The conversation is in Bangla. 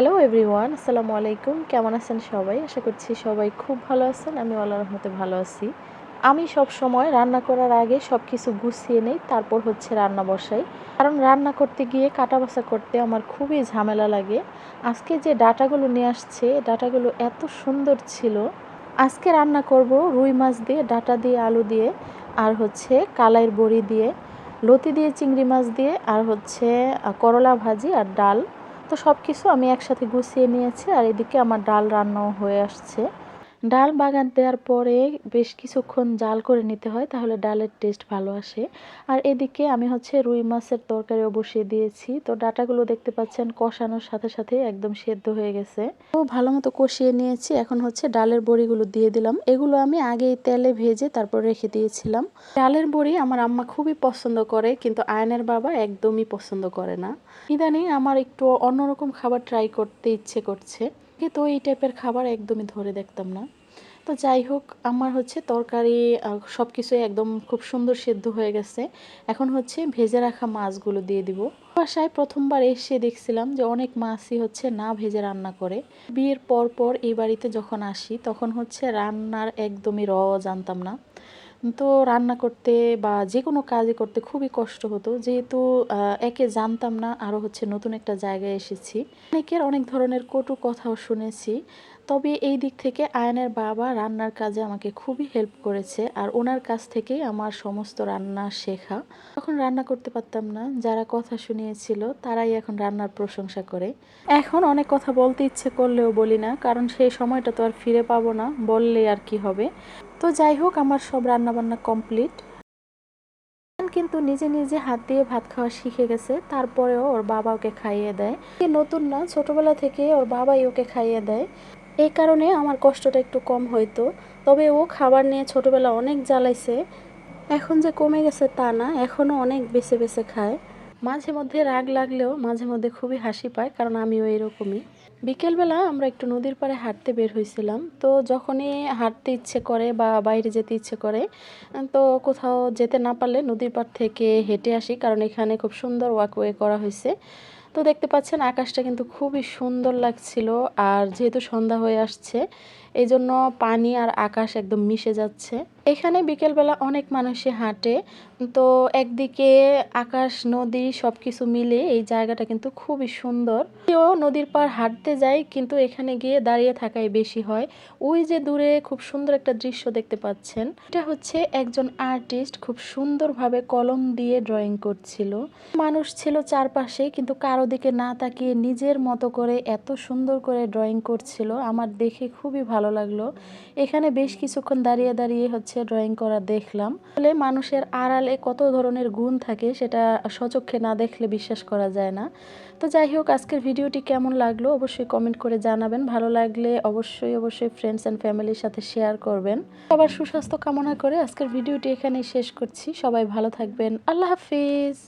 হ্যালো এভরিওয়ান আসসালামু আলাইকুম কেমন আছেন সবাই? আশা করছি সবাই খুব ভালো আছেন। আমি আল্লাহ রহমতে ভালো আছি। আমি সব সময় রান্না করার আগে সব কিছু গুছিয়ে নেই, তারপর হচ্ছে রান্না বসাই। কারণ রান্না করতে গিয়ে কাটা বাছা করতে আমার খুবই ঝামেলা লাগে। আজকে যে ডাটাগুলো নিয়ে আসছে ডাটাগুলো এত সুন্দর ছিল। আজকে রান্না করব রুই মাছ দিয়ে, ডাটা দিয়ে, আলু দিয়ে, আর হচ্ছে কালাইয়ের বড়ি দিয়ে, লতি দিয়ে, চিংড়ি মাছ দিয়ে, আর হচ্ছে করলা ভাজি আর ডাল। তো সব কিছু আমি একসাথে গুছিয়ে নিয়েছি আর এদিকে আমার ডাল রান্নাও হয়ে আসছে। ডাল বাগান দেওয়ার পরে বেশ কিছুক্ষণ জাল করে নিতে হয়, তাহলে ডালের টেস্ট ভালো আসে। আর এদিকে আমি হচ্ছে রুই মাছের তরকারিও বসিয়ে দিয়েছি। তো ডাটাগুলো দেখতে পাচ্ছেন কষানোর সাথে সাথে একদম সেদ্ধ হয়ে গেছে। তো ভালো মতো কষিয়ে নিয়েছি, এখন হচ্ছে ডালের বড়িগুলো দিয়ে দিলাম। এগুলো আমি আগেই তেলে ভেজে তারপর রেখে দিয়েছিলাম। ডালের বড়ি আমার আম্মা খুবই পছন্দ করে, কিন্তু আয়নের বাবা একদমই পছন্দ করে না। ইদানিং আমার একটু অন্যরকম খাবার ট্রাই করতে ইচ্ছে করছে। কিন্তু এই টাইপের খাবার একদমই ধরে দেখতাম না। তো যাই হোক, আমার হচ্ছে তরকারি সব কিছুই একদম খুব সুন্দর সেদ্ধ হয়ে গেছে। এখন হচ্ছে ভেজে রাখা মাছগুলো দিয়ে দিব। বাসায় প্রথমবার এসে দেখছিলাম যে অনেক মাছই হচ্ছে না ভেজে রান্না করে। বিয়ের পর পর এই বাড়িতে যখন আসি, তখন হচ্ছে রান্নার একদমই র জানতাম না। তো রান্না করতে বা যে কোনো কাজে করতে খুবই কষ্ট হতো। যেহেতু একে জানতাম না আরও হচ্ছে নতুন একটা জায়গায় এসেছি। অনেকের অনেক ধরনের কটু কথাও শুনেছি। তবে এই দিক থেকে আয়নের বাবা রান্নার কাজে আমাকে খুবই হেল্প করেছে আর ওনার কাছ থেকেই আমার সমস্ত রান্না শেখা। তখন রান্না করতে পারতাম না, যারা কথা শুনিয়েছিল তারাই এখন রান্নার প্রশংসা করে। এখন অনেক কথা বলতে ইচ্ছে করলেও বলি না, কারণ সেই সময়টা তো আর ফিরে পাবো না বললে আর কি হবে। তো যাই হোক, আমার সব রান্নাবান্না কমপ্লিট কিন্তু নিজে নিজে হাত দিয়ে ভাত খাওয়া শিখে গেছে, তারপরেও ওর বাবা ওকে খাইয়ে দেয়। নতুন না, ছোটবেলা থেকে ওর বাবাই ওকে খাইয়ে দেয়। এই কারণে আমার কষ্টটা একটু কম হইতো। তবে ও খাবার নিয়ে ছোটবেলা অনেক জ্বালাইছে। এখন যে কমে গেছে তা না, এখনও অনেক বেছে বেছে খায়। মাঝে মধ্যে রাগ লাগলেও মাঝে মধ্যে খুবই হাসি পায়, কারণ আমিও এরকমই। বিকেলবেলা আমরা একটু নদীর পাড়ে হাঁটতে বের হয়েছিলাম তো যখনই হাঁটতে ইচ্ছে করে বা বাইরে যেতে ইচ্ছে করে, তো কোথাও যেতে না পারলে নদীর পাড় থেকে হেঁটে আসি, কারণ এখানে খুব সুন্দর ওয়াকওয়ে করা হয়েছে তো দেখতে পাচ্ছেন আকাশটা কিন্তু খুবই সুন্দর লাগছিল আর যেহেতু সন্ধ্যা হয়ে আসছে এই জন্য পানি আর আকাশ একদম মিশে যাচ্ছে। এখানে বিকেলবেলা অনেক মানুষই হাঁটে। তো একদিকে আকাশ, নদী সব কিছু মিলে এই জায়গাটা কিন্তু খুবই সুন্দর। কেউ নদীর পার হাঁটতে যায় কিন্তু এখানে গিয়ে দাঁড়িয়ে থাকাই বেশি হয়। ওই যে দূরে খুব সুন্দর একটা দৃশ্য দেখতে পাচ্ছেন। এটা হচ্ছে একজন আর্টিস্ট খুব সুন্দরভাবে কলম দিয়ে ড্রয়িং করছিল। মানুষ ছিল চারপাশে, কিন্তু কারও দিকে না তাকিয়ে নিজের মতো করে এত সুন্দর করে ড্রয়িং করছিল। আমার দেখে খুবই ভালো লাগল। এখানে বেশ কিছুক্ষণ দাঁড়িয়ে দাঁড়িয়ে হচ্ছে ড্রয়িং করা দেখলাম। আসলে মানুষের আড়ালে কত ধরনের গুণ থাকে সেটা সচক্ষে না দেখলে বিশ্বাস করা যায় না। তো যাই হোক, আজকের ভিডিওটি কেমন লাগল অবশ্যই কমেন্ট করে জানাবেন। ভালো লাগলে অবশ্যই অবশ্যই ফ্রেন্ডস অ্যান্ড ফ্যামিলির সাথে শেয়ার করবেন। সবার সুস্বাস্থ্য কামনা করে আজকের ভিডিওটি এখানেই শেষ করছি। সবাই ভালো থাকবেন। আল্লাহ হাফিজ।